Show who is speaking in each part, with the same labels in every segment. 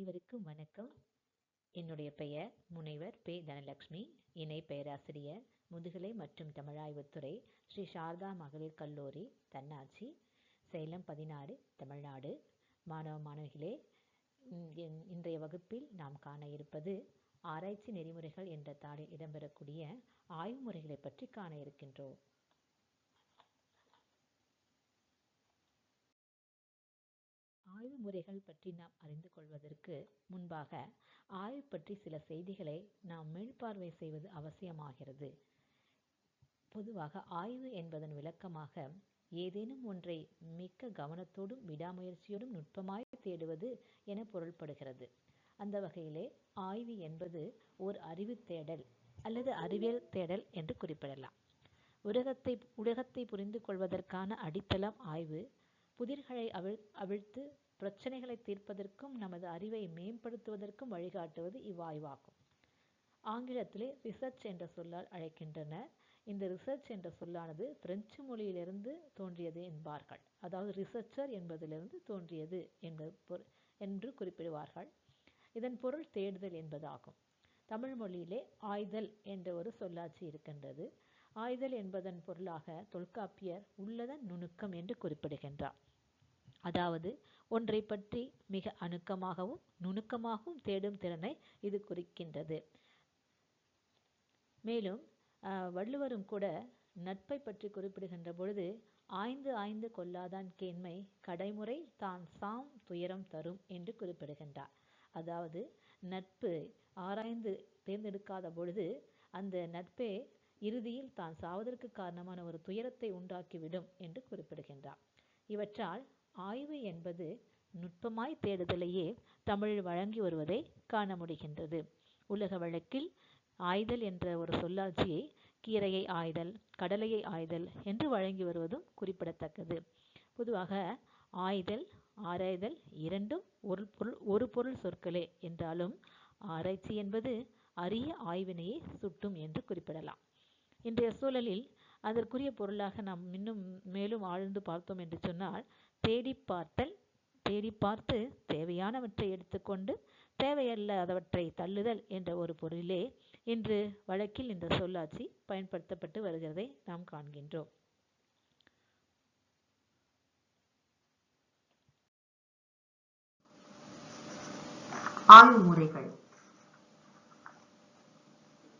Speaker 1: அனைவருக்கும் வணக்கம். என்னுடைய பெயர் முனைவர் பே. தனலட்சுமி. இணை பேராசிரியர் முதுகலை மற்றும் தமிழாய்வுத்துறை ஸ்ரீ சாரதா மகளிர் கல்லூரி தன்னாட்சி சேலம் பதினாறு தமிழ்நாடு. மாணவ மாணவிகளே இன்றைய வகுப்பில் நாம் காண இருப்பது ஆராய்ச்சி நெறிமுறைகள் என்ற தாளில் இடம்பெறக்கூடிய ஆய்வு முறைகளை பற்றி காண இருக்கின்றோம். ஆய்வு முறைகள் பற்றி நாம் அறிந்து கொள்வதற்கு முன்பாக ஆய்வு பற்றி சில செய்திகளை நாம் மீள்பார்வை செய்வது அவசியமாகிறது. பொதுவாக ஆய்வு என்பதன் விளக்கமாக ஏதேனும் ஒன்றை மிக்க கவனத்தோடும் விடாமுயற்சியோடும் நுட்பமாய் தேடுவது என பொருள்படுகிறது. அந்த வகையிலே ஆய்வு என்பது ஒரு அறிவு தேடல் அல்லது அறிவியல் தேடல் என்று குறிப்பிடலாம். உலகத்தை உலகத்தை புரிந்து கொள்வதற்கான அடித்தளம் ஆய்வு புதிர்களை அவிழ் அவிழ்த்து பிரச்சனைகளை தீர்ப்பதற்கும் நமது அறிவை மேம்படுத்துவதற்கும் வழிகாட்டுவது இவ்வாய்வாகும். ஆங்கிலத்திலே ரிசர்ச் என்ற சொல்லால் அழைக்கின்றனர். இந்த ரிசர்ச் என்ற சொல்லானது பிரெஞ்சு மொழியிலிருந்து தோன்றியது என்பார்கள். அதாவது ரிசர்ச்சர் என்பதிலிருந்து தோன்றியது என்பது என்று குறிப்பிடுவார்கள். இதன் பொருள் தேடுதல் என்பதாகும். தமிழ் மொழியிலே ஆய்தல் என்ற ஒரு சொல்லாட்சி இருக்கின்றது. ஆய்தல் என்பதன் பொருளாக தொல்காப்பியர் உள்ளதன் நுணுக்கம் என்று குறிப்பிடுகின்றார். அதாவது ஒன்றை பற்றி மிக அணுக்கமாகவும் நுணுக்கமாகவும் தேடும் திறனை இது குறிக்கின்றது. மேலும் வள்ளுவரும் கூட நட்பை பற்றி குறிப்பிடுகின்ற பொழுது ஆய்ந்து ஆய்ந்து கொள்ளாதான் கேண்மை கடைமுறை தான் சாம் துயரம் தரும் என்று குறிப்பிடுகின்றார். அதாவது நட்பு ஆராய்ந்து தேர்ந்தெடுக்காத பொழுது அந்த நட்பே இறுதியில் தான் சாவதற்கு காரணமான ஒரு துயரத்தை உண்டாக்கிவிடும் என்று குறிப்பிடுகின்றார். இவற்றால் ஆய்வு என்பது நுட்பமாய் தேடுதலையே தமிழில் வழங்கி வருவதை காண முடிகின்றது. உலக வழக்கில் ஆய்தல் என்ற ஒரு சொல்லாட்சியை கீரையை ஆய்தல் கடலையை ஆய்தல் என்று வழங்கி வருவதும் குறிப்பிடத்தக்கது. பொதுவாக ஆய்தல் ஆராய்தல் இரண்டும் ஒரு பொருள் ஒரு பொருள் சொற்களே என்றாலும் ஆராய்ச்சி என்பது அரிய ஆய்வினையே சுட்டும் என்று குறிப்பிடலாம். இன்றைய சூழலில் அதற்குரிய பொருளாக நாம் இன்னும் மேலும் ஆழ்ந்து பார்த்தோம் என்று சொன்னால் தேடிப்பார்த்தல் பார்த்தல் பார்த்து தேவையானவற்றை எடுத்துக்கொண்டு தேவையல்லாதவற்றை தள்ளுதல் என்ற ஒரு பொருளிலே இன்று வழக்கில் இந்த சொல்லாட்சி பயன்படுத்தப்பட்டு வருகிறதை நாம் காண்கின்றோம்.
Speaker 2: ஆய்வு முறைகள்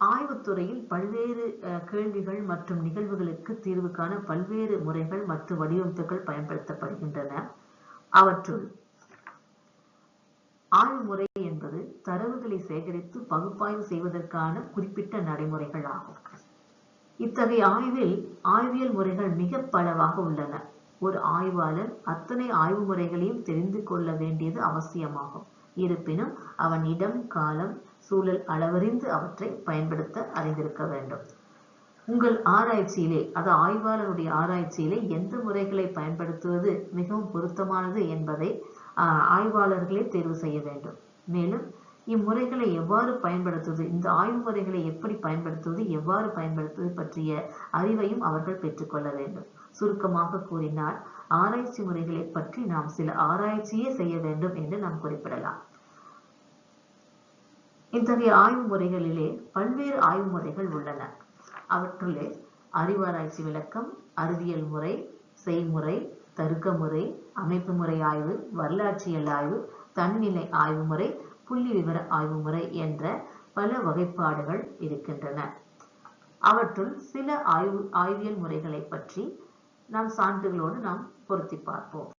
Speaker 2: ஆய்வுத்துறையில் பல்வேறு கேள்விகள் மற்றும் நிகழ்வுகளுக்கு தீர்வு காண பல்வேறு முறைகள் மற்றும் வடிவமைப்புகள் பயன்படுத்தப்படுகின்றன. அவற்றுள் ஆய்வு முறை என்பது தரவுகளை சேகரித்து பகுப்பாய்வு செய்வதற்கான குறிப்பிட்ட நடைமுறைகள் ஆகும். இத்தகைய ஆய்வில் ஆய்வியல் முறைகள் மிக பலவாக உள்ளன. ஒரு ஆய்வாளர் அத்தனை ஆய்வு முறைகளையும் தெரிந்து கொள்ள வேண்டியது அவசியமாகும். இருப்பினும் அவன் இடம் காலம் சூழல் அளவறிந்து அவற்றை பயன்படுத்த அறிந்திருக்க வேண்டும். உங்கள் ஆராய்ச்சியிலே அது ஆய்வாளருடைய ஆராய்ச்சியிலே எந்த முறைகளை பயன்படுத்துவது மிகவும் பொருத்தமானது என்பதை ஆய்வாளர்களே தேர்வு செய்ய வேண்டும். மேலும் இம்முறைகளை எவ்வாறு பயன்படுத்துவது இந்த ஆய்வு முறைகளை எப்படி பயன்படுத்துவது எவ்வாறு பயன்படுத்துவது பற்றிய அறிவையும் அவர்கள் பெற்றுக்கொள்ள வேண்டும். சுருக்கமாக கூறினால் ஆராய்ச்சி முறைகளை பற்றி நாம் சில ஆராய்ச்சியே செய்ய வேண்டும் என்று நாம் குறிப்பிடலாம். இத்தகைய ஆய்வு முறைகளிலே பல்வேறு ஆய்வு முறைகள் உள்ளன. அவற்றுள்ளே அறிவாராய்ச்சி விளக்கம் அறிவியல் முறை செய்முறை தருக்க முறை அமைப்பு முறை ஆய்வு வரலாற்றியல் ஆய்வு தன்னிலை ஆய்வு முறை புள்ளி விவர ஆய்வு முறை என்ற பல வகைப்பாடுகள் இருக்கின்றன. அவற்றுள் சில ஆய்வு ஆய்வியல் முறைகளை பற்றி நாம் சான்றுகளோடு நாம் பொருத்தி பார்ப்போம்.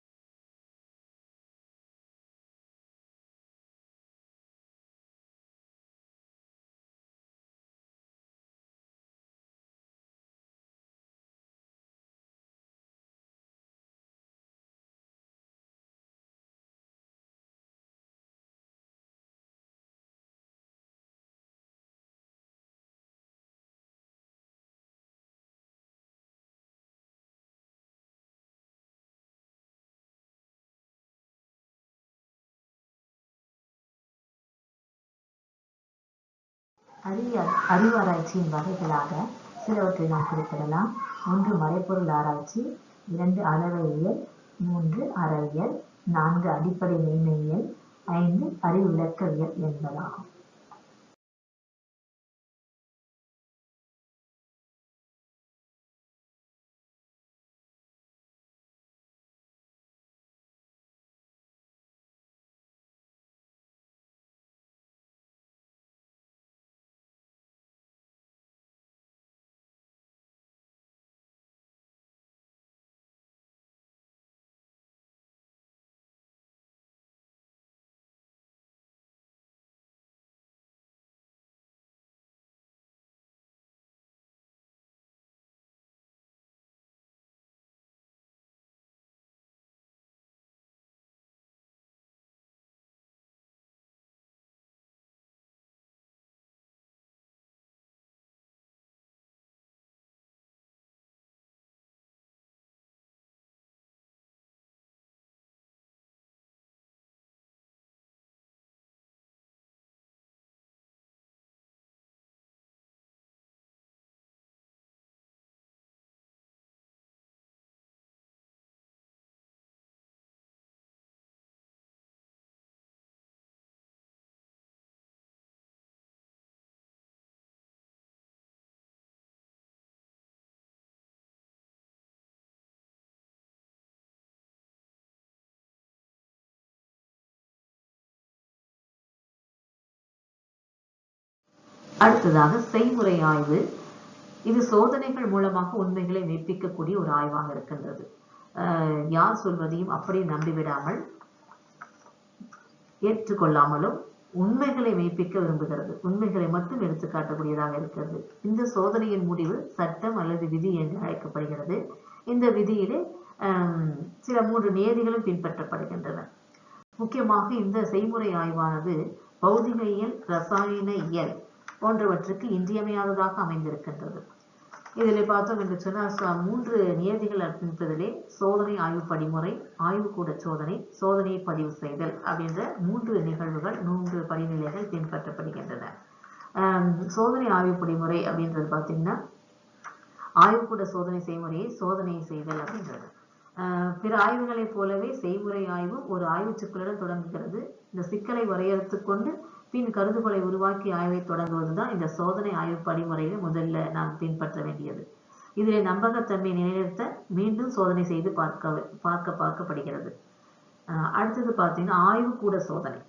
Speaker 2: அறிய அறிவாராய்ச்சியின் வகைகளாக சிலவற்றை நாம் குறிப்பிடலாம். ஒன்று மறைப்பொருள் ஆராய்ச்சி இரண்டு அளவையியல் மூன்று அறவியல் நான்கு அடிப்படை மெய்மையியல் ஐந்து அறிவிலக்கவியல் என்பதாகும். அடுத்ததாக செய்முறை ஆய்வு இது சோதனைகள் மூலமாக உண்மைகளை மெய்ப்பிக்கக்கூடிய ஒரு ஆய்வாக இருக்கின்றது. யார் சொல்வதையும் அப்படியே நம்பிவிடாமல் ஏற்றுக்கொள்ளாமலும் உண்மைகளை மெய்ப்பிக்க விரும்புகிறது. உண்மைகளை மட்டும் எடுத்துக்காட்டக்கூடியதாக இருக்கிறது. இந்த சோதனையின் முடிவு சட்டம் அல்லது விதி என்று அழைக்கப்படுகிறது. இந்த விதியிலே சில மூன்று நியதிகளும் பின்பற்றப்படுகின்றன. முக்கியமாக இந்த செய்முறை ஆய்வானது பௌதிகையியல் ரசாயன இயல் போன்றவற்றுக்கு இன்றியமையாததாக அமைந்திருக்கின்றது. இதில் பார்த்தோம் என்று சொன்னால் மூன்று நியதிகள் இருப்பதிலே சோதனை ஆய்வு படிமுறை ஆய்வுக்கூட சோதனை சோதனையை பதிவு செய்தல் அப்படின்ற மூன்று நிகழ்வுகள் மூன்று படிநிலைகள் பின்பற்றப்படுகின்றன. சோதனை ஆய்வு படிமுறை அப்படின்றது பார்த்தீங்கன்னா ஆய்வுக்கூட சோதனை செய்முறையை சோதனை செய்தல் அப்படின்றது. பிற ஆய்வுகளைப் போலவே செய்முறை ஆய்வு ஒரு ஆய்வு சிக்கலுடன் தொடங்குகிறது. இந்த சிக்கலை வரையறுத்துக்கொண்டு பின் கருதுகோளை உருவாக்கி ஆய்வை தொடங்குவதுதான் இந்த சோதனை ஆய்வு படிமுறையில் முதல்ல நாம் பின்பற்ற வேண்டியது. இதில் நம்பகத்தன்மை நிலைநிறுத்த மீண்டும் சோதனை செய்து பார்க்க பார்க்க பார்க்கப்படுகிறது. அடுத்தது பார்த்தீங்கன்னா ஆய்வுக்கூட சோதனை.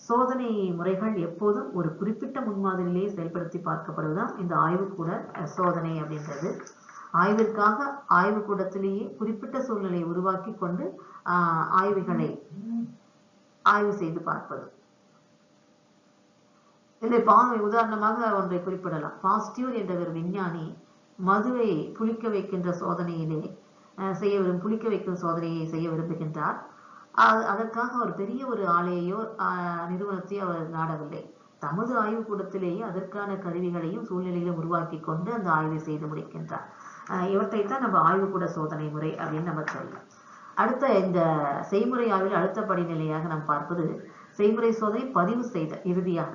Speaker 2: சோதனை முறைகள் எப்போதும் ஒரு குறிப்பிட்ட முன்மாதிரியிலேயே செயல்படுத்தி பார்க்கப்படுவதுதான் இந்த ஆய்வுக்கூட சோதனை அப்படின்றது. ஆய்விற்காக ஆய்வுக்கூடத்திலேயே குறிப்பிட்ட சூழ்நிலையை உருவாக்கி கொண்டு ஆய்வுகளை ஆய்வு செய்து பார்ப்பது. இதில் பா உதாரணமாக ஒன்றை குறிப்பிடலாம். பாஸ்டியூர் என்ற ஒரு விஞ்ஞானி மதுவை புளிக்க வைக்கின்ற சோதனையிலே செய்ய விரும் புளிக்க வைக்கும் சோதனையை செய்ய விரும்புகின்றார். அதற்காக அவர் பெரிய ஒரு ஆலையையோ அஹ், நிறுவனத்தையோ அவர் நாடவில்லை. தமது ஆய்வுக்கூடத்திலேயே அதற்கான கருவிகளையும் சூழ்நிலையிலும் உருவாக்கி கொண்டு அந்த ஆய்வை செய்து முடிக்கின்றார். இவற்றை இவற்றைத்தான் நம்ம ஆய்வுக்கூட சோதனை முறை அப்படின்னு நம்ம சொல்லலாம். அடுத்த இந்த செய்முறை ஆய்வில் அடுத்த படிநிலையாக நாம் பார்ப்பது செய்முறை சோதனை பதிவு செய்த இறுதியாக.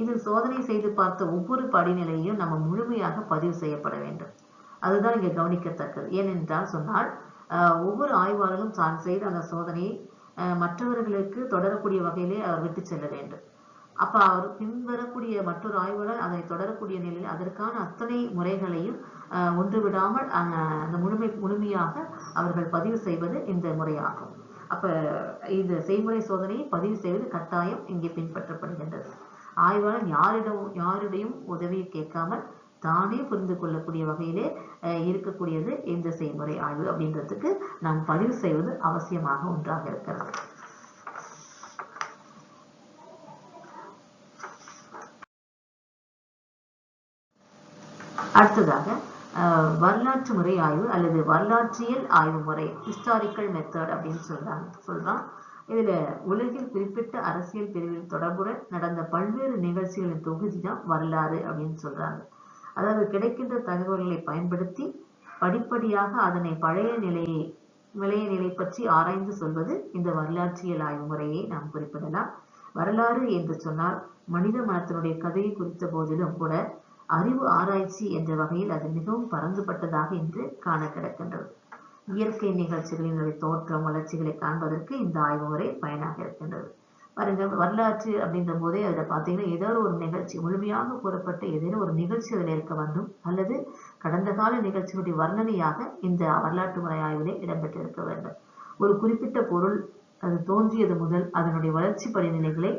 Speaker 2: இதில் சோதனை செய்து பார்த்த ஒவ்வொரு படிநிலையும் நம்ம முழுமையாக பதிவு செய்யப்பட வேண்டும். அதுதான் இங்கே கவனிக்கத்தக்கது. ஏனென்றால் சொன்னால் ஒவ்வொரு ஆய்வாளரும் தான் செய்த அந்த சோதனையை மற்றவர்களுக்கு தொடரக்கூடிய வகையிலே அவர் விட்டு செல்ல வேண்டும். அப்ப அவர் பின்வரக்கூடிய மற்றொரு ஆய்வாளர் அதை தொடரக்கூடிய நிலையில் அதற்கான அத்தனை முறைகளையும் ஒன்று விடாமல் அந்த முழுமை முழுமையாக அவர்கள் பதிவு செய்வது இந்த முறையாகும். அப்ப இந்த செய்முறை சோதனையை பதிவு செய்வது கட்டாயம் இங்கே பின்பற்றப்படுகின்றது. ஆய்வாளர் யாரிடம் யாருடையும் உதவியை கேட்காமல் தானே புரிந்து கொள்ளக்கூடிய வகையிலே இருக்கக்கூடியது இந்த செய்முறை ஆய்வு அப்படின்றதுக்கு நாம் பதிவு செய்வது அவசியமாக ஒன்றாக இருக்கிறது. அடுத்ததாக அஹ், வரலாற்று முறை ஆய்வு அல்லது வரலாற்றியல் ஆய்வு முறை ஹிஸ்டாரிக்கல் மெத்தட் அப்படின்னு சொல்றாங்க சொல்றான். இதுல உலகில் குறிப்பிட்ட அரசியல் பிரிவில் தொடர்புடன் நடந்த பல்வேறு நிகழ்ச்சிகளின் தொகுதி தான் வரலாறு அப்படின்னு சொல்றாங்க. அதாவது கிடைக்கின்ற தகவல்களை பயன்படுத்தி படிப்படியாக அதனை பழைய நிலையை நிலைய நிலை பற்றி ஆராய்ந்து சொல்வது இந்த வரலாற்றியல் ஆய்வு முறையை நாம் குறிப்பிடலாம். வரலாறு என்று சொன்னால் மனித மனத்தினுடைய கதையை குறித்த போதிலும் கூட அறிவு ஆராய்ச்சி என்ற வகையில் அது மிகவும் பரந்துபட்டதாக இன்று காண கிடக்கின்றது. இயற்கை நிகழ்ச்சிகளினுடைய தோற்றம் வளர்ச்சிகளை காண்பதற்கு இந்த ஆய்வு முறை பயனாக இருக்கின்றது. பாருங்க வரலாற்று அப்படின்ற போதே அதில் பார்த்தீங்கன்னா ஏதோ ஒரு நிகழ்ச்சி முழுமையாக கூறப்பட்ட ஏதேனும் ஒரு நிகழ்ச்சி அதில் இருக்க வேண்டும். அல்லது கடந்த கால நிகழ்ச்சியுடைய வர்ணனையாக இந்த வரலாற்று முறை ஆய்விலே இடம்பெற்றிருக்க வேண்டும். ஒரு குறிப்பிட்ட பொருள் அது தோன்றியது முதல் அதனுடைய வளர்ச்சி படிநிலைகளை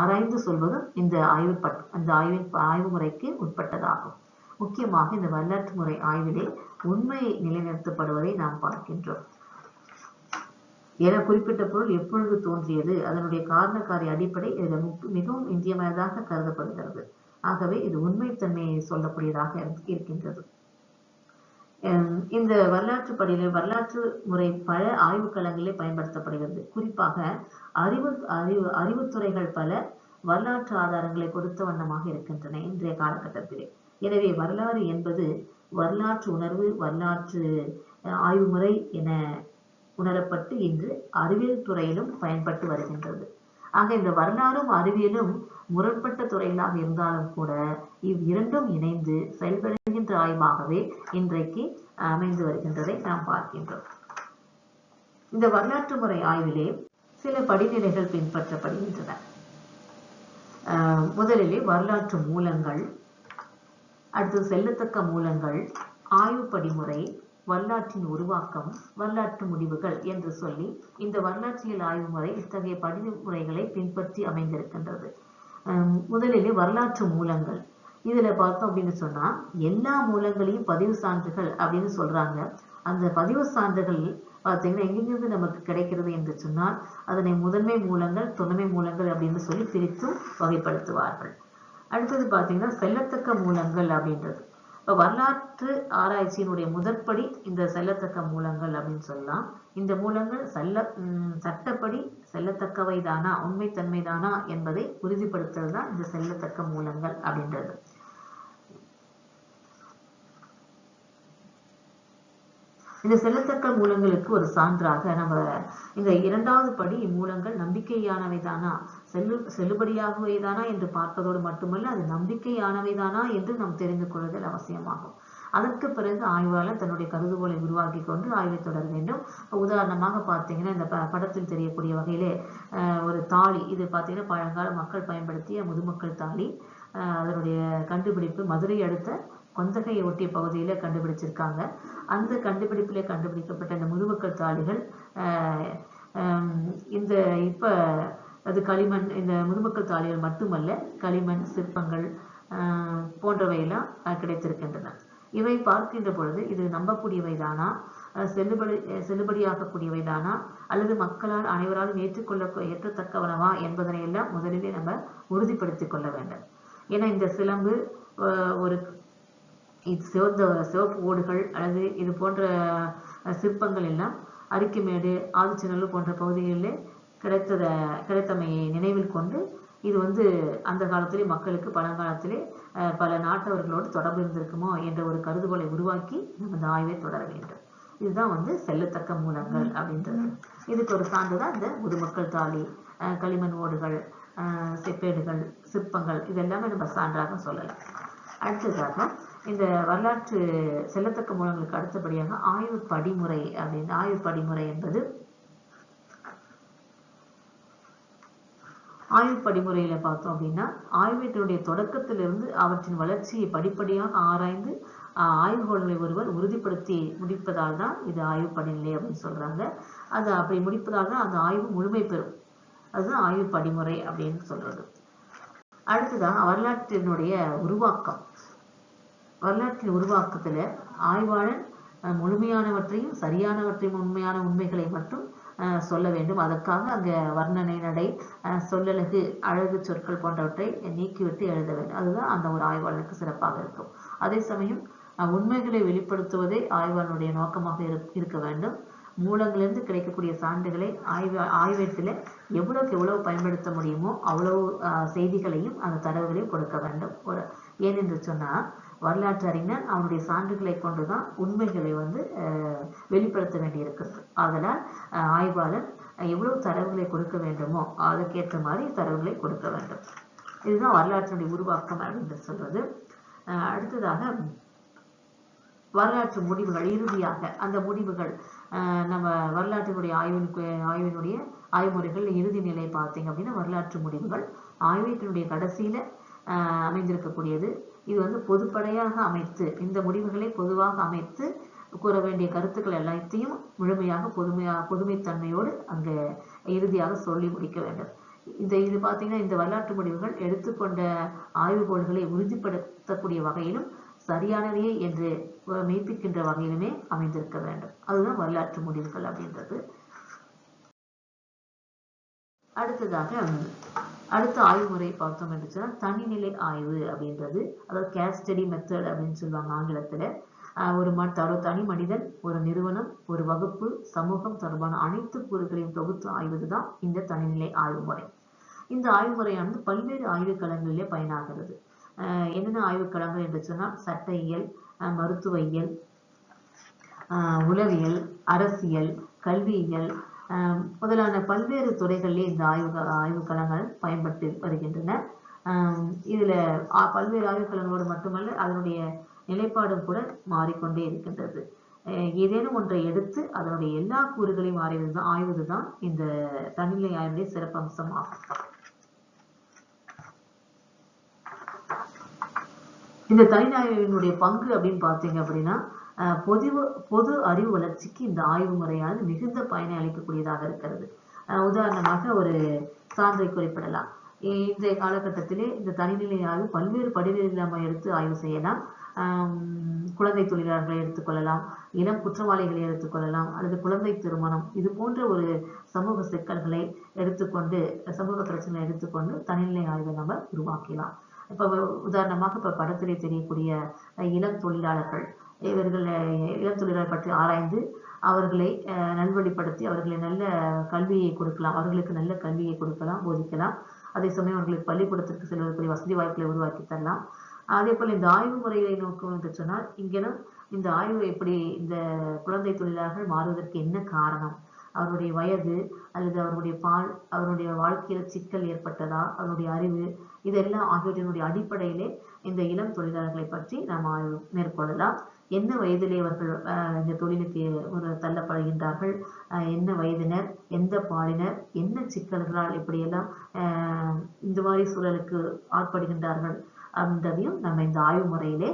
Speaker 2: ஆராய்ந்து சொல்வதும் இந்த ஆய்வு பட் அந்த ஆய்வின் ஆய்வு முறைக்கு உட்பட்டதாகும். முக்கியமாக இந்த வரலாற்று முறை ஆய்விலே உண்மை நிலைநிறுத்தப்படுவதை நாம் பார்க்கின்றோம். என குறிப்பிட்ட பொருள் எப்பொழுது தோன்றியது அதனுடைய காரணக்காரிய அடிப்படை இதில் மிகவும் இன்றியமையதாக கருதப்படுகிறது. ஆகவே இது உண்மைத்தன்மையை சொல்லக்கூடியதாக இருக்கின்றது. இந்த வரலாற்று படியில் வரலாற்று முறை பல ஆய்வுக்களங்களிலே பயன்படுத்தப்படுகிறது. குறிப்பாக அறிவு அறிவு அறிவுத்துறைகள் பல வரலாற்று ஆதாரங்களை கொடுத்த வண்ணமாக இருக்கின்றன இன்றைய காலகட்டத்திலே. எனவே வரலாறு என்பது வரலாற்று உணர்வு வரலாற்று அஹ், ஆய்வு முறை என உணரப்பட்டு இன்று அறிவியல் துறையிலும் பயன்பட்டு வருகின்றது. ஆக இந்த வரலாறும் அறிவியலும் முரண்பட்ட துறைகளாக இருந்தாலும் கூட இவ் இரண்டும் இணைந்து செயல்படுகின்ற ஆய்வாகவே இன்றைக்கு அமைந்து வருகின்றதை நாம் பார்க்கின்றோம். இந்த வரலாற்று முறை ஆய்விலே சில படிநிலைகள் பின்பற்றப்படுகின்றன. முதலிலே வரலாற்று மூலங்கள் அடுத்து செல்லத்தக்க மூலங்கள் ஆய்வு படிமுறை வரலாற்றின் உருவாக்கம் வரலாற்று முடிவுகள் என்று சொல்லி இந்த வரலாற்றியல் ஆய்வு முறை இத்தகைய படிமுறைகளை பின்பற்றி அமைந்திருக்கின்றது. முதலிலே வரலாற்று மூலங்கள். இதுல பார்த்தோம் அப்படின்னு சொன்னா எல்லா மூலங்களையும் பதிவு சான்றுகள் அப்படின்னு சொல்றாங்க. அந்த பதிவு சான்றுகள் பார்த்தீங்கன்னா எங்கிருந்து நமக்கு கிடைக்கிறது என்று சொன்னால் அதனை முதன்மை மூலங்கள் துணைமை மூலங்கள் அப்படின்னு சொல்லி பிரித்தும் வகைப்படுத்துவார்கள். அடுத்தது பார்த்தீங்கன்னா செல்லத்தக்க மூலங்கள் அப்படின்றது. இப்போ வரலாற்று ஆராய்ச்சியினுடைய முதற்படி இந்த செல்லத்தக்க மூலங்கள் அப்படின்னு சொல்லலாம். இந்த மூலங்கள் செல்ல சட்டப்படி செல்லத்தக்கவை தானா உண்மைத்தன்மை தானா என்பதை உறுதிப்படுத்துறது தான் இந்த செல்லத்தக்க மூலங்கள் அப்படின்றது. இந்த செல்லத்தக்க மூலங்களுக்கு ஒரு சான்றாக நம்ம இந்த இரண்டாவது படி இம்மூலங்கள் நம்பிக்கையானவைதானா செல்லு செல்லுபடியாகவைதானா என்று பார்ப்பதோடு மட்டுமல்ல அது நம்பிக்கையானவைதானா என்று நாம் தெரிந்து கொள்வதில் அவசியமாகும். அதற்கு பிறகு ஆய்வாளர் தன்னுடைய கருதுகோளை உருவாக்கி கொண்டு ஆய்வை தொடர வேண்டும். உதாரணமாக பார்த்தீங்கன்னா இந்த ப- படத்தில் தெரியக்கூடிய வகையிலே ஒரு தாலி இது பார்த்தீங்கன்னா பழங்கால மக்கள் பயன்படுத்திய முதுமக்கள் தாலி அதனுடைய கண்டுபிடிப்பு மதுரை அடுத்த கொந்தகையை ஒட்டிய பகுதியில கண்டுபிடிச்சிருக்காங்க. அந்த கண்டுபிடிப்பிலே கண்டுபிடிக்கப்பட்ட இந்த முதுமக்கள் தாளிகள் இந்த இப்போ அது களிமண் இந்த முதுமக்கள் தாளிகள் மட்டுமல்ல களிமண் சிற்பங்கள் போன்றவையெல்லாம் கிடைத்திருக்கின்றன. இவை பார்க்கின்ற பொழுது இது நம்பக்கூடியவைதானா? செல்லுபடி செல்லுபடியாகக்கூடியவைதானா? அல்லது மக்களால் அனைவராலும் ஏற்றுக்கொள்ள ஏற்றத்தக்கவனவா என்பதனை எல்லாம் முதலிலே நம்ம உறுதிப்படுத்திக் கொள்ள வேண்டும். ஏன்னா இந்த சிலம்பு ஒரு சிவந்த சிவப்பு ஓடுகள் அல்லது இது போன்ற சிற்பங்கள் எல்லாம் அரிக்குமேடு ஆதிச்சநல்லூர் போன்ற பகுதிகளிலே கிடைத்தத கிடைத்தமையை நினைவில் கொண்டு இது வந்து அந்த காலத்திலே மக்களுக்கு பழங்காலத்திலே பல நாட்டவர்களோடு தொடர்பு இருந்திருக்குமோ என்ற ஒரு கருதுகோளை உருவாக்கி நம்ம இந்த ஆய்வை தொடர வேண்டும். இதுதான் வந்து செல்லத்தக்க மூலங்கள் அப்படின்றது. இதுக்கு ஒரு சான்று தான் இந்த முதுமக்கள் தாலி களிமண் ஓடுகள் செப்பேடுகள் சிற்பங்கள் இதெல்லாமே நம்ம சான்றாக சொல்லலாம். அடுத்ததாக இந்த வரலாற்று செல்லத்தக்க மூலங்களுக்கு அடுத்தபடியாக ஆய்வு படிமுறை அப்படின்னு ஆய்வு படிமுறை என்பது ஆய்வு படிமுறையில பார்த்தோம் அப்படின்னா ஆய்வீட்டினுடைய தொடக்கத்திலிருந்து அவற்றின் வளர்ச்சியை படிப்படியாக ஆராய்ந்து ஆய்வுகோள்களை ஒருவர் உறுதிப்படுத்தி முடிப்பதால் தான் இது ஆய்வு படிநிலை அப்படின்னு சொல்றாங்க. அது அப்படி முடிப்பதால் தான் அந்த ஆய்வு முழுமை பெறும். அதுதான் ஆய்வு படிமுறை அப்படின்னு சொல்றது. அடுத்ததான் வரலாற்றினுடைய உருவாக்கம். வரலாற்றின் உருவாக்கத்துல ஆய்வாளன் அஹ், முழுமையானவற்றையும் சரியானவற்றையும் உண்மையான உண்மைகளை மட்டும் சொல்ல வேண்டும். அதற்காக அங்க வர்ணனை நடை சொல்லழகு அழகு சொற்கள் போன்றவற்றை நீக்கிவிட்டு எழுத வேண்டும். அதுதான் அந்த ஒரு ஆய்வாளருக்கு சிறப்பாக இருக்கும். அதே சமயம் உண்மைகளை வெளிப்படுத்துவதே ஆய்வாளனுடைய நோக்கமாக இரு- இருக்க வேண்டும். மூலங்களிலிருந்து கிடைக்கக்கூடிய சான்றுகளை ஆய்வு ஆய்வேட்டில் எவ்வளவுக்கு எவ்வளவு பயன்படுத்த முடியுமோ அவ்வளவு ஆஹ், செய்திகளையும் அந்த தரவுகளையும் கொடுக்க வேண்டும். ஒரு ஏனென்று சொன்னால் வரலாற்று அறிஞர் அவனுடைய சான்றுகளை கொண்டுதான் உண்மைகளை வந்து வெளிப்படுத்த வேண்டியிருக்கிறது. அதனால் ஆய்வாளர் எவ்வளவு தரவுகளை கொடுக்க வேண்டுமோ அதுக்கேற்ற மாதிரி தரவுகளை கொடுக்க வேண்டும். இதுதான் வரலாற்றினுடைய உருவாக்கம் அப்படின்னு சொல்றது அடுத்ததாக வரலாற்று முடிவுகள் இறுதியாக அந்த முடிவுகள் நம்ம வரலாற்றினுடைய ஆய்வின் ஆய்வினுடைய ஆய்வுமுறைகள் இறுதி நிலை பார்த்தீங்க அப்படின்னா வரலாற்று முடிவுகள் ஆய்வத்தினுடைய கடைசியில அமைந்திருக்கக்கூடியது. இது வந்து பொதுப்படையாக அமைத்து இந்த முடிவுகளை பொதுவாக அமைத்து கூற வேண்டிய கருத்துக்கள் எல்லாத்தையும் முழுமையாக பொதுமையாக பொதுமைத்தன்மையோடு அங்கே இறுதியாக சொல்லி முடிக்க வேண்டும். இந்த இது பார்த்தீங்கன்னா இந்த வரலாற்று முடிவுகள் எடுத்துக்கொண்ட ஆய்வுகோள்களை உறுதிப்படுத்தக்கூடிய வகையிலும் சரியானவையே என்று மெய்ப்பிக்கின்ற வகையிலுமே அமைந்திருக்க வேண்டும். அதுதான் வரலாற்று முடிவுகள் அப்படின்றது. அடுத்ததாக அடுத்த ஆய்வு முறை பார்த்தோம் என்று சொன்னால் தனிநிலை ஆய்வு அப்படின்றது. அதாவது கேஸ் ஸ்டடி மெத்தட் அப்படின்னு சொல்லுவாங்க ஆங்கிலத்தில். ஒரு ம ஒரு தனி மனிதன் ஒரு நிறுவனம் ஒரு வகுப்பு சமூகம் தொடர்பான அனைத்து கூறுகளையும் தொகுத்து ஆய்வது தான் இந்த தனிநிலை ஆய்வு முறை. இந்த ஆய்வு முறையானது பல்வேறு ஆய்வுக்களங்களிலே பயனாகிறது. ஆஹ் என்னென்ன ஆய்வுக்களங்கள் என்று சொன்னால் சட்டயியல் மருத்துவ இயல் ஆஹ் உளவியல் அரசியல் கல்வியியல் முதலான பல்வேறு துறைகளிலே இந்த ஆய்வு ஆய்வுக்களங்கள் பயன்பட்டு வருகின்றன. இதில் பல்வேறு ஆய்வுக்களங்களோடு மட்டுமல்ல அதனுடைய நிலைப்பாடும் கூட மாறிக்கொண்டே இருக்கின்றது. ஏதேனும் ஒன்றை எடுத்து அதனுடைய எல்லா கூறுகளையும் ஆய்வது ஆய்வது தான் இந்த தனிநிலை ஆய்வுடைய சிறப்பம்சம் ஆகும். இந்த தனிநாயகனுடைய பங்கு அப்படின்னு பார்த்தீங்க அப்படின்னா பொது பொது அறிவு வளர்ச்சிக்கு இந்த ஆய்வு முறையானது மிகுந்த பயனை அளிக்கக்கூடியதாக இருக்கிறது. உதாரணமாக ஒரு சான்றை குறிப்பிடலாம். இ- இன்றைய காலகட்டத்திலே இந்த தனிநிலை ஆய்வு பல்வேறு படிநிலையில் நம்ம எடுத்து ஆய்வு செய்யலாம். குழந்தை தொழிலாளர்களை எடுத்துக்கொள்ளலாம் இளம் குற்றவாளிகளை எடுத்துக்கொள்ளலாம் அல்லது குழந்தை திருமணம் இது போன்ற ஒரு சமூக சிக்கல்களை எடுத்துக்கொண்டு சமூக பிரச்சனை எடுத்துக்கொண்டு தனிநிலை ஆய்வை நம்ம உருவாக்கலாம். இப்போ உதாரணமாக இப்போ படத்திலே தெரியக்கூடிய இளம் தொழிலாளர்கள் இவர்கள் அஹ், இளம் தொழிலாளர் பற்றி ஆராய்ந்து அவர்களை நல்வழிப்படுத்தி அவர்களை நல்ல கல்வியை கொடுக்கலாம். அவர்களுக்கு நல்ல கல்வியை கொடுக்கலாம் போதிக்கலாம். அதே சமயம் அவர்களுக்கு பள்ளிக்கூடத்திற்கு செல்வதற்குரிய வசதி வாய்ப்புகளை உருவாக்கி தரலாம். அதே போல் இந்த ஆய்வு முறைகளை நோக்கம் என்று சொன்னால் இங்கேனும் இந்த ஆய்வு எப்படி இந்த குழந்தை தொழிலாளர்கள் மாறுவதற்கு என்ன காரணம்? அவருடைய வயது அல்லது அவருடைய பால் அவருடைய வாழ்க்கையில் சிக்கல் ஏற்பட்டதா? அவருடைய அறிவு இதெல்லாம் ஆகியவற்றினுடைய அடிப்படையிலே இந்த இளம் தொழிலாளர்களை பற்றி நாம் ஆய்வு மேற்கொள்ளலாம். என்ன வயதிலே அவர்கள் இந்த தொழிலுக்கு ஒரு தள்ளப்படுகின்றார்கள்? என்ன வயதினர்? எந்த பாலினர்? என்ன சிக்கல்களால் இப்படியெல்லாம் இந்த மாதிரி சூழலுக்கு ஆட்படுகின்றார்கள்? அப்படின்றதையும் நம்ம இந்த ஆய்வு முறையிலே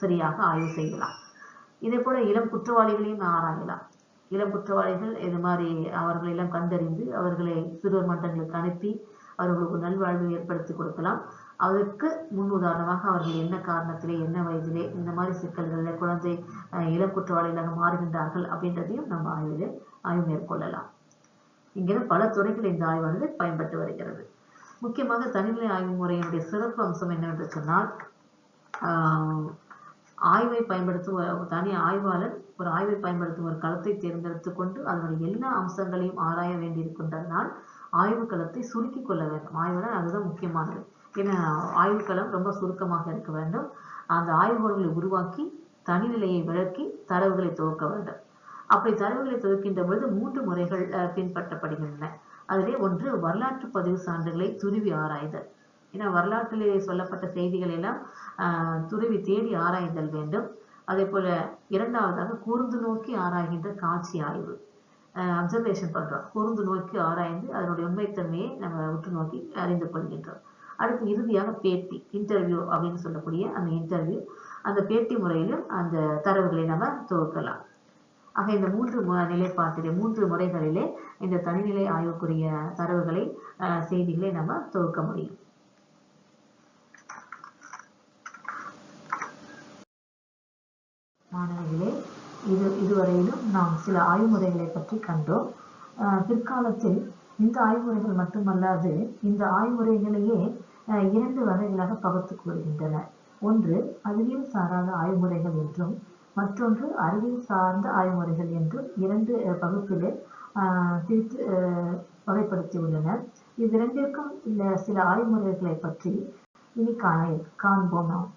Speaker 2: சரியாக ஆய்வு செய்யலாம். இதே போல இளம் குற்றவாளிகளையும் ஆராயலாம். இளம் குற்றவாளிகள் இது மாதிரி அவர்களை எல்லாம் கண்டறிந்து அவர்களை சிறுவர் மன்றங்களுக்கு அனுப்பி அவர்களுக்கு நல்வாழ்வு ஏற்படுத்தி கொடுக்கலாம். அதற்கு முன் உதாரணமாக அவர்கள் என்ன காரணத்திலே என்ன வயதிலே இந்த மாதிரி சிக்கல்களில் குழந்தை இளக்குற்றவாளிகளாக மாறுகின்றார்கள் அப்படின்றதையும் நம்ம ஆய்விலே ஆய்வு மேற்கொள்ளலாம். இங்கிருந்து பல துறைகள் இந்த ஆய்வானது பயன்பட்டு வருகிறது. முக்கியமாக தனிநிலை ஆய்வு முறையினுடைய சிறப்பு அம்சம் என்னவென்று சொன்னால் ஆய்வை பயன்படுத்தும் ஒரு தனி ஆய்வாளர் ஒரு ஆய்வை பயன்படுத்தும் ஒரு களத்தை தேர்ந்தெடுத்து கொண்டு அதனுடைய எல்லா அம்சங்களையும் ஆராய வேண்டியிருக்கின்றதனால் ஆய்வு களத்தை சுருக்கிக் கொள்ள வேண்டும். ஆய்வுடன் அதுதான் முக்கியமானது. என ஆய்வுக்களம் ரொம்ப சுருக்கமாக இருக்க வேண்டும். அந்த ஆய்வுகளை உருவாக்கி தனிநிலையை விளக்கி தரவுகளை துவக்க வேண்டும். அப்படி தரவுகளை துவக்கின்ற பொழுது மூன்று முறைகள் பின்பற்றப்படுகின்றன. அதிலே ஒன்று வரலாற்று பதிவு சான்றுகளை துருவி ஆராய்தல். ஏன்னா வரலாற்றிலே சொல்லப்பட்ட செய்திகள் எல்லாம் துருவி தேடி ஆராய்தல் வேண்டும். அதே போல இரண்டாவதாக கூர்ந்து நோக்கி ஆராய்கின்ற காட்சி ஆய்வு. அப்சர்வேஷன் பண்றோம். கூர்ந்து நோக்கி ஆராய்ந்து அதனுடைய உண்மைத்தன்மையை நம்ம உற்று நோக்கி அறிந்து கொள்கின்றோம். அடுத்து இறுதியாக பேட்டி இன்டர்வியூ அப்படின்னு சொல்லக்கூடிய அந்த இன்டர்வியூ அந்த பேட்டி முறையிலும் அந்த தரவுகளை நம்ம துவக்கலாம் ஆக இந்த மூன்று மு- நிலைப்பாட்டிலே மூன்று முறைகளிலே இந்த தனிநிலை ஆய்வுக்குரிய தரவுகளை அஹ், செய்திகளை நம்ம தொகுக்க முடியும். மாணவர்களே இது இதுவரையிலும் நாம் சில ஆய்வு முறைகளை பற்றி கண்டோம். பிற்காலத்தில் இந்த ஆய்வுமுறைகள் மட்டுமல்லாது இந்த ஆய்வுமுறைகளையே முறைகளையே இரண்டு வகைகளாக பகுத்து கூறுகின்றன. ஒன்று அறிவியல் சாராத ஆய்வுமுறைகள் என்றும் மற்றொன்று அறிவியல் சார்ந்த ஆய்வுமுறைகள் என்றும் இரண்டு பகுப்பிலே பிரித்து வகைப்படுத்தியுள்ளனர். இவ்விரண்டிற்கும் சில ஆய்வுமுறைகளை பற்றி இனி காண காண்போம் நாம்.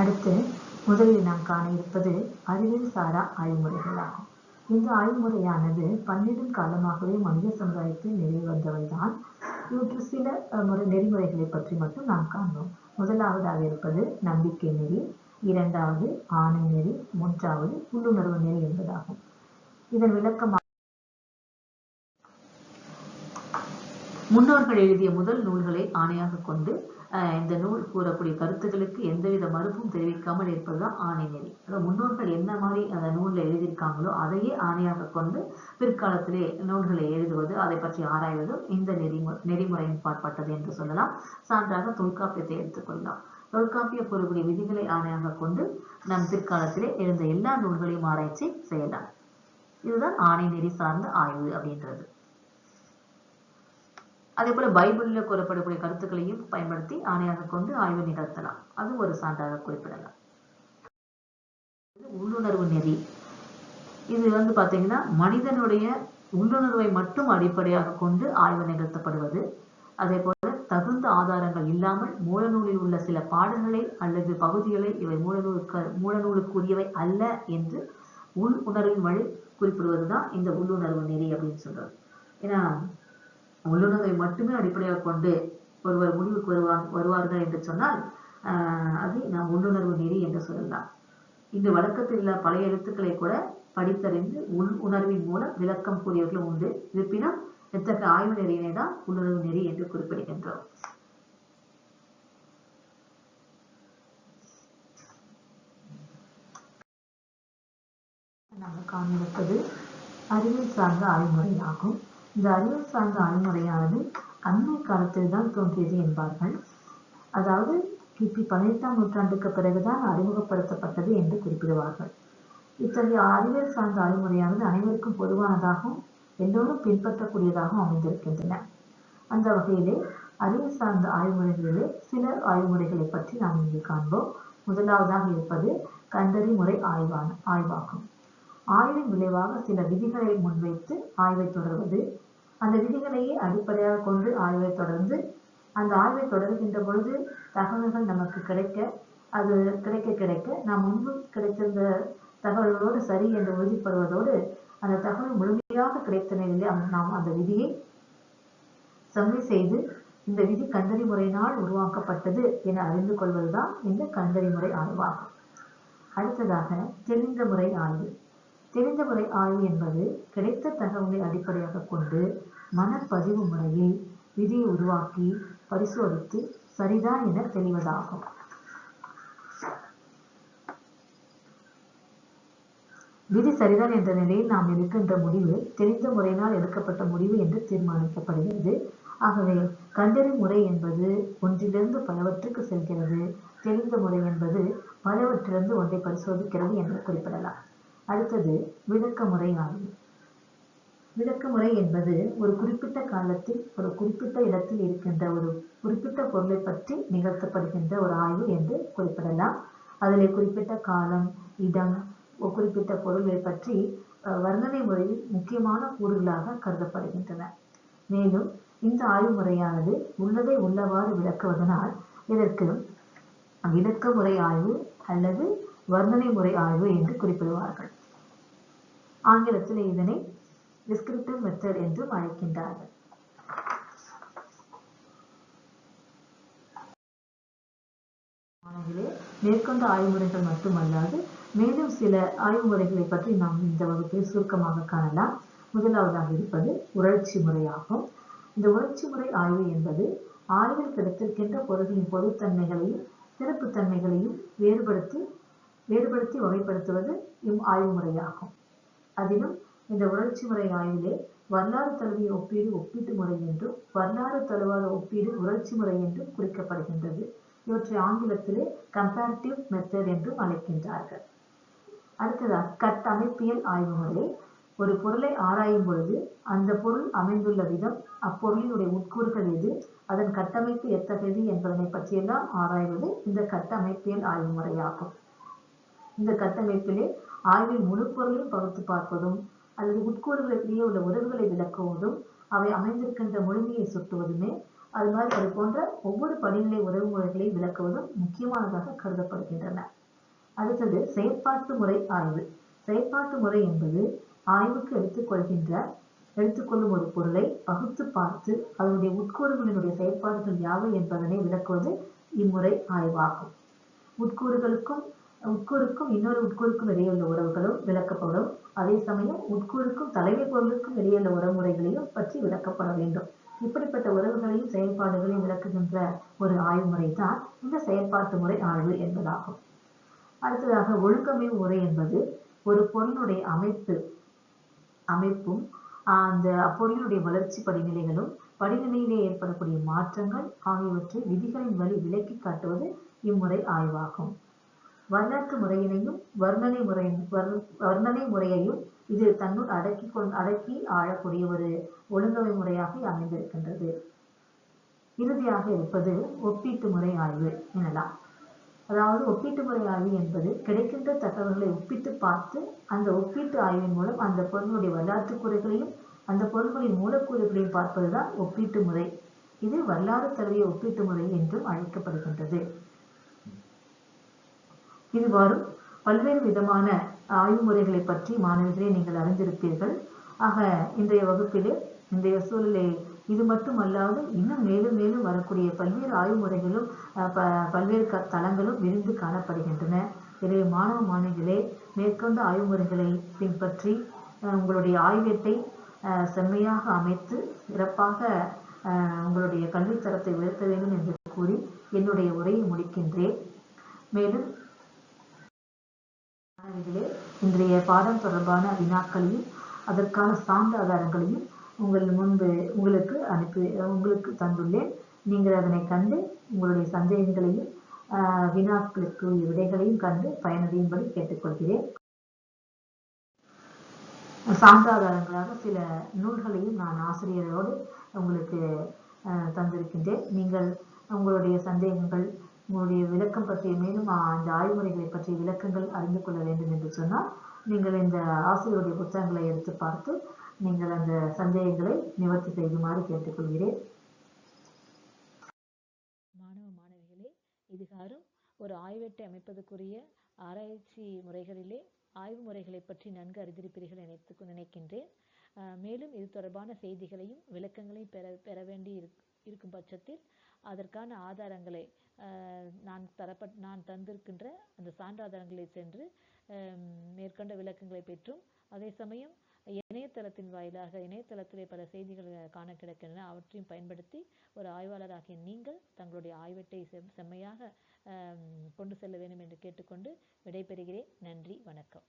Speaker 2: அடுத்து முதலில் நாம் காண இருப்பது அறிவியல் சாரா ஆய்வுமுறைகளாகும். இந்த ஆய்வுமுறையானது பன்னிடும் காலமாகவே மனித சமுதாயத்தில் நிலவி வந்தவைதான். இவற்று சில முறை நெறிமுறைகளை பற்றி மட்டும் நாம் காண்போம். முதலாவதாக இருப்பது நம்பிக்கை நெறி இரண்டாவது ஆணை நெறி மூன்றாவது உள்ளுணர்வு நெறி என்பதாகும். இதன் விளக்கமாக முன்னோர்கள் எழுதிய முதல் நூல்களை ஆணையாக கொண்டு இந்த நூல் கூறக்கூடிய கருத்துக்களுக்கு எந்தவித மறுப்பும் தெரிவிக்காமல் இருப்பதுதான் ஆணை நெறி. அதாவது முன்னோர்கள் என்ன மாதிரி அந்த நூலில் எழுதியிருக்காங்களோ அதையே ஆணையாக கொண்டு பிற்காலத்திலே நூல்களை எழுதுவது அதை பற்றி ஆராய்வதும் இந்த நெறிமுறை நெறிமுறையின் பாற்பட்டது என்று சொல்லலாம். சான்றாக தொல்காப்பியத்தை எடுத்துக்கொள்ளலாம் தொல்காப்பிய கூறக்கூடிய விதிகளை ஆணையாக கொண்டு நம் பிற்காலத்திலே எழுந்த எல்லா நூல்களையும் ஆராய்ச்சி செய்யலாம். இதுதான் ஆணை நெறி சார்ந்த ஆய்வு அப்படின்றது. அதே போல பைபிள்ல கூறப்படக்கூடிய கருத்துக்களையும் பயன்படுத்தி ஆணையாக கொண்டு ஆய்வு நிகழ்த்தலாம். அது ஒரு சான்றாக குறிப்பிடலாம். உள்ளுணர்வு நெறி. இது வந்து பார்த்தீங்கன்னா மனிதனுடைய உள்ளுணர்வை மட்டும் அடிப்படையாக கொண்டு ஆய்வு நிகழ்த்தப்படுவது. அதே போல தகுந்த ஆதாரங்கள் இல்லாமல் மூலநூலில் உள்ள சில பாடல்களை அல்லது பகுதிகளை இவை மூலநூலுக்கு மூலநூலுக்குரியவை அல்ல என்று உள் உணர்வின் வழி குறிப்பிடுவதுதான் இந்த உள்ளுணர்வு நெறி அப்படின்னு சொல்றது. ஏன்னா உள்ளுணர்வை மட்டுமே அடிப்படையாக கொண்டு ஒருவர் முடிவுக்கு வருவார் வருவார்கள் என்று சொன்னால் ஆஹ் அதை நாம் உள்ளுணர்வு நெறி என்று சொல்லலாம். இந்த வழக்கத்தில் உள்ள பழைய எழுத்துக்களை கூட படித்தறிந்து உள் உணர்வின் மூலம் விளக்கம் கூறியவர்களும் உண்டு. இருப்பினும் இத்தகைய ஆய்வு நெறியினை தான் உள்ளுணர்வு நெறி என்று குறிப்பிடுகின்றோம். நாம் காண்பிப்பது அறிவியல் சார்ந்த ஆய்வுமுறையாகும். இந்த அறிவியல் சார்ந்த ஆய்வுமுறையானது அண்மை காலத்தில் தான் தோன்றியது என்பார்கள். அதாவது கிபி பதினெட்டாம் நூற்றாண்டுக்கு பிறகுதான் அறிமுகப்படுத்தப்பட்டது என்று குறிப்பிடுவார்கள். இத்தகைய அறிவியல் சார்ந்த ஆய்வுமுறையானது அனைவருக்கும் பொதுவானதாகவும் எல்லோரும் பின்பற்றக்கூடியதாகவும் அமைந்திருக்கின்றன. அந்த வகையிலே அறிவியல் சார்ந்த ஆய்வுமுறைகளிலே சில ஆய்வுமுறைகளை பற்றி நாம் இங்கே காண்போம். முதலாவதாக இருப்பது கண்டறி முறை ஆய்வான ஆய்வாகும் ஆய்வின் விளைவாக சில விதிகளை முன்வைத்து ஆய்வை தொடர்வது அந்த விதிகளையே அடிப்படையாக கொண்டு ஆய்வை தொடர்ந்து அந்த ஆய்வை தொடர்கின்ற பொழுது தகவல்கள் நமக்கு கிடைக்க அது கிடைக்க கிடைக்க நாம் முன்பு கிடைத்திருந்த தகவல்களோடு சரி என்று உறுதிப்படுவதோடு அந்த தகவல் முழுமையாக கிடைத்த நாம் அந்த விதியை செம்மை செய்து இந்த விதி கண்டறி முறையினால் உருவாக்கப்பட்டது என அறிந்து கொள்வதுதான் இந்த கண்டறி முறை ஆய்வாகும். அடுத்ததாக தெளிந்த முறை ஆய்வு. தெரிந்த முறை ஆய்வு என்பது கிடைத்த தகவலை அடிப்படையாக கொண்டு மனப்பதிவு முறையில் விதியை உருவாக்கி பரிசோதித்து சரிதான் என தெளிவதாகும் விதி சரிதான் என்ற நிலையில் நாம் எடுக்கின்ற முடிவு தெரிந்த முறையினால் எடுக்கப்பட்ட முடிவு என்று தீர்மானிக்கப்படுகிறது. ஆகவே கண்டறி முறை என்பது ஒன்றிலிருந்து பலவற்றுக்கு செல்கிறது. தெரிந்த முறை என்பது பலவற்றிலிருந்து ஒன்றை பரிசோதிக்கிறது என்று குறிப்பிடலாம். அடுத்தது விளக்க முறை ஆய்வு விளக்க முறை என்பது ஒரு குறிப்பிட்ட காலத்தில் ஒரு குறிப்பிட்ட இடத்தில் இருக்கின்ற ஒரு குறிப்பிட்ட பொருளை பற்றி நிகழ்த்தப்படுகின்ற ஒரு ஆய்வு என்று குறிப்பிடலாம். அதில் குறிப்பிட்ட காலம் இடம் குறிப்பிட்ட பொருளை பற்றி வர்ணனை முறையில் முக்கியமான கூறுகளாக கருதப்படுகின்றன. மேலும் இந்த ஆய்வு முறையானது உள்ளதை உள்ளவாறு விளக்குவதனால் இதற்கு விளக்க முறை ஆய்வு அல்லது வர்ணனை முறை ஆய்வு என்று குறிப்பிடுவார்கள். ஆங்கிலத்தில் இதனை டிஸ்கிரிப்டிவ் மெத்தட் என்றும் அழைக்கின்றார்கள். மேற்கொண்ட ஆய்வுமுறைகள் மட்டுமல்லாது மேலும் சில ஆய்வுமுறைகளை பற்றி நாம் இந்த வகுப்பில் சுருக்கமாக காணலாம். முதலாவதாக இருப்பது உழற்சி முறையாகும். இந்த உழற்சி முறை ஆய்வு என்பது ஆய்வில் கிடைத்திருக்கின்ற பொருளின் பொதுத்தன்மைகளையும் சிறப்புத்தன்மைகளையும் வேறுபடுத்தி வேறுபடுத்தி வகைப்படுத்துவது இம் ஆய்வு முறையாகும். அதிலும் இந்த உணர்ச்சி முறை ஆய்விலே வரலாறு தழுவிய ஒப்பீடு ஒப்பீட்டு முறை என்றும் வரலாறு தழுவாத ஒப்பீடு உணர்ச்சி முறை என்றும் குறிக்கப்படுகின்றது. இவற்றை ஆங்கிலத்திலே கம்பேரிட்டிவ் மெத்தட் என்றும் அழைக்கின்றார்கள். அடுத்ததாக கட்டமைப்பியல் ஆய்வு முறை. ஒரு பொருளை ஆராயும் பொழுது அந்த பொருள் அமைந்துள்ள விதம் அப்பொருளினுடைய உட்கூறுகள் எது அதன் கட்டமைப்பு எத்தகையது என்பதனை பற்றியெல்லாம் ஆராய்வது இந்த கட்டமைப்பியல் ஆய்வு முறையாகும். இந்த கட்டமைப்பிலே ஆய்வின் முழுப்பொருளையும் பகுத்து பார்ப்பதும் அல்லது உட்கூறுகளுக்கிடையே உள்ள உறவுகளை விளக்குவதும் அவை அமைந்திருக்கின்ற முழுமையை சுட்டுவதுமே அது மாதிரி அது போன்ற ஒவ்வொரு படிநிலை உறவு முறைகளை விளக்குவதும் முக்கியமானதாக கருதப்படுகின்றன. அடுத்தது செயற்பாட்டு முறை ஆய்வு. செயற்பாட்டு முறை என்பது ஆய்வுக்கு எடுத்துக்கொள்கின்ற எடுத்துக்கொள்ளும் ஒரு பொருளை பகுத்து பார்த்து அதனுடைய உட்கூறுகளினுடைய செயற்பாடுகள் யாவை என்பதனை விளக்குவது இம்முறை ஆய்வாகும். உட்கூறுகளுக்கும் உட்கூறுக்கும் இன்னொரு உட்கூறுக்கும் இடையுள்ள உறவுகளும் விளக்கப்படும். அதே சமயம் உட்கூறுக்கும் தலைமை பொருளுக்கும் இடையுள்ள உறவுமுறைகளையும் பற்றி விளக்கப்பட வேண்டும். இப்படிப்பட்ட உறவுகளையும் செயல்பாடுகளையும் விளக்குகின்ற ஒரு ஆய்வு முறை தான் இந்த செயல்பாட்டு முறை ஆய்வு என்பதாகும். அடுத்ததாக ஒழுக்கமே முறை என்பது ஒரு பொருளுடைய அமைப்பு அமைப்பும் அந்த அப்பொருளினுடைய வளர்ச்சி படிநிலைகளும் படிநிலையிலே ஏற்படக்கூடிய மாற்றங்கள் ஆகியவற்றை விதிகளின் வழி விளக்கி காட்டுவது இம்முறை ஆய்வாகும். வரலாற்று முறையினையும் வர்ணனை முறை வர்- வர்ணனை முறையையும் இது தன்னுள் அடக்கி கொண் அடக்கி ஆளக்கூடிய ஒரு ஒழுங்கமை முறையாக அமைந்திருக்கின்றது. இறுதியாக இருப்பது ஒப்பீட்டு முறை ஆய்வு எனலாம். அதாவது ஒப்பீட்டு முறை ஆய்வு என்பது கிடைக்கின்ற தகவல்களை ஒப்பிட்டு பார்த்து அந்த ஒப்பீட்டு ஆய்வின் மூலம் அந்த பொருளுடைய வரலாற்று கூறுகளையும் அந்த பொருள்களின் மூலக்கூறுகளையும் பார்ப்பதுதான் ஒப்பீட்டு முறை. இது வரலாறு தழுவிய ஒப்பீட்டு முறை என்றும் அழைக்கப்படுகின்றது. இதுவாறும் பல்வேறு விதமான ஆய்வு முறைகளை பற்றி மாணவர்களே நீங்கள் அறிந்திருப்பீர்கள். ஆக இன்றைய வகுப்பிலே இன்றைய சூழலை இது மட்டுமல்லாது இன்னும் மேலும் மேலும் வரக்கூடிய பல்வேறு ஆய்வு முறைகளும் பல்வேறு க தளங்களும் விரிந்து காணப்படுகின்றன. எனவே மாணவ மாணவிகளே மேற்கொண்ட ஆய்வு முறைகளை பின்பற்றி அஹ், உங்களுடைய ஆய்வியத்தை அஹ், செம்மையாக அமைத்து சிறப்பாக அஹ், உங்களுடைய கல்வித்தரத்தை உயர்த்த வேண்டும் என்று கூறி என்னுடைய உரையை முடிக்கின்றேன். மேலும் மாணவிகளே இன்றைய பாடம் தொடர்பான வினாக்களையும் அதற்கான சான்று ஆதாரங்களையும் உங்கள் முன்பு உங்களுக்கு அனுப்பி உங்களுக்கு தந்துள்ளேன். நீங்கள் அதனை கண்டு உங்களுடைய சந்தேகங்களையும் வினாக்களுக்கு விடைகளையும் கண்டு பயனடையும்படி கேட்டுக்கொள்கிறேன். சான்றாதாரங்களாக சில நூல்களையும் நான் ஆசிரியரோடு உங்களுக்கு தந்திருக்கின்றேன். நீங்கள் உங்களுடைய சந்தேகங்கள் உங்களுடைய விளக்கம் பற்றிய மேலும் ஆஹ், அந்த ஆய்வுமுறைகளை பற்றிய விளக்கங்கள் அறிந்து கொள்ள வேண்டும் என்று சொன்னால் நீங்கள் இந்த ஆசிரியருடைய புத்தகங்களை எடுத்து பார்த்து நீங்கள் அந்த சந்தேகங்களை நிவர்த்தி செய்யுமாறு கேட்டுக்கொள்கிறேன்.
Speaker 1: மாணவ மாணவிகளே இதுகாரும் ஒரு ஆய்வேட்டை அமைப்பதற்குரிய ஆராய்ச்சி முறைகளிலே ஆய்வு முறைகளை பற்றி நன்கு அறிந்திருப்பீர்கள் நினைத்து நினைக்கின்றேன். மேலும் இது தொடர்பான செய்திகளையும் விளக்கங்களையும் பெற பெற வேண்டி இருக்- இருக்கும் பட்சத்தில் அதற்கான ஆதாரங்களை நான் தரப்பட் நான் தந்திருக்கின்ற அந்த சான்றாதாரங்களை சென்று மேற்கொண்ட விளக்கங்களை பெற்றும் அதே சமயம் இணையதளத்தின் வாயிலாக இணையதளத்திலே பல செய்திகள் காண கிடக்கின்றன அவற்றையும் பயன்படுத்தி ஒரு ஆய்வாளராகிய நீங்கள் தங்களுடைய ஆய்வட்டை செம் செம்மையாக கொண்டு செல்ல வேண்டும் என்று கேட்டுக்கொண்டு விடைபெறுகிறேன். நன்றி வணக்கம்.